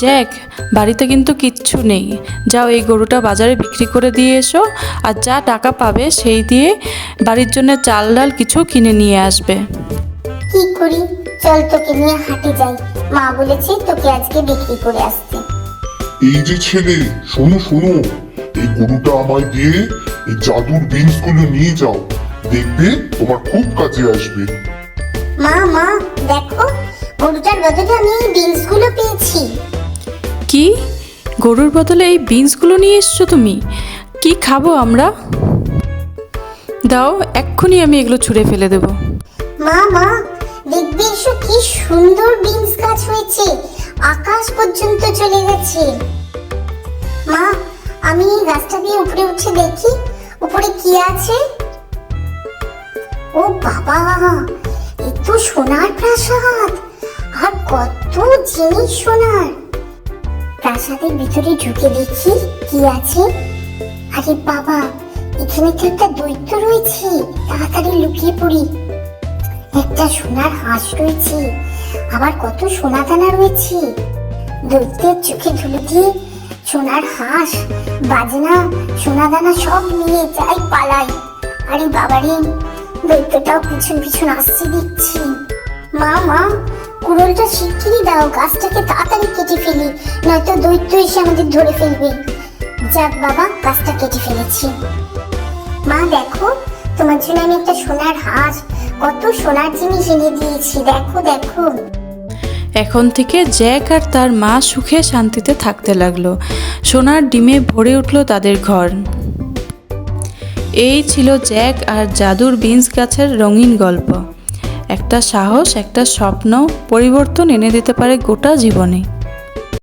Jack বাড়িতে কিন্তু কিচ্ছু নেই। যাও এই গরুটা বাজারে বিক্রি করে দিয়ে এসো আর যা টাকা পাবে সেই দিয়ে বাড়ির জন্য চাল ডাল কিছু কিনে নিয়ে আসবে। কি করি? চল তোকে নিয়ে হাটে যাই। মা বলেছে তোকে আজকে বিক্রি করে আসতে। এই যে ছেলে শোনো শোনো। এই গরুটা আমায় দিয়ে এই জাদুর বিনসগুলো নিয়ে যাও। দেখবে তোমার খুব কাজে আসবে। মা মা দেখো গরুটার বদলে আমি এই বিনসগুলো পেয়েছি। কি? গরুর বদলে এই বিনসগুলো নিয়ে এসছো তুমি? কি খাব আমরা? দাও, এক্ষুনি আমি এগুলো ছুঁড়ে ফেলে দেবো। মা মা, দেখবে এসো কি সুন্দর বিনস গাছ হয়েছে। আকাশ পর্যন্ত চলে গেছে। মা, আমি এই গাছটা দিয়ে উপরে উঠে দেখি। উপরে কি আছে? ও বাবা এ তো সোনার প্রাসাদ। আর কত জিনিস সোনার। প্রাসাদের ভিতরে ঢুকে দেখি কি আছে। আরে বাবা, এখানে তো একটা দৈত্য রয়েছে। তাড়াতাড়ি লুকিয়ে পড়ি। একটা সোনার হাঁস রয়েছে। আবার কত সোনা দানা রয়েছে। দৈত্যের চোখে ধুলো দিয়ে সোনার হাঁস, বাজনা সোনা দানা সব নিয়ে যাই পালাই। আরে বাবারে, দৈত্যটাও পিছন পিছন আসছে দেখছি। মা মা, কুড়োলটা শিগগিরই দাও, গাছটাকে তাড়াতাড়ি নয়তো দৈত্য এসে আমাদের ধরে ফেলবে। যাক বাবা, গাছটা কেটে ফেলেছি। মা, দেখো, তোমার জন্য আমি একটা সোনার হাঁস কত সোনার জিনিস এনে দিয়েছি। দেখো দেখো। এখন থেকে জ্যাক আর তার মা সুখে শান্তিতে থাকতে লাগল। সোনার ডিমে ভরে উঠল তাদের ঘর। এই ছিল জ্যাক আর জাদুর বিনস গাছের রঙিন গল্প। একটা সাহস, একটা স্বপ্ন, পরিবর্তন এনে দিতে পারে গোটা জীবনে।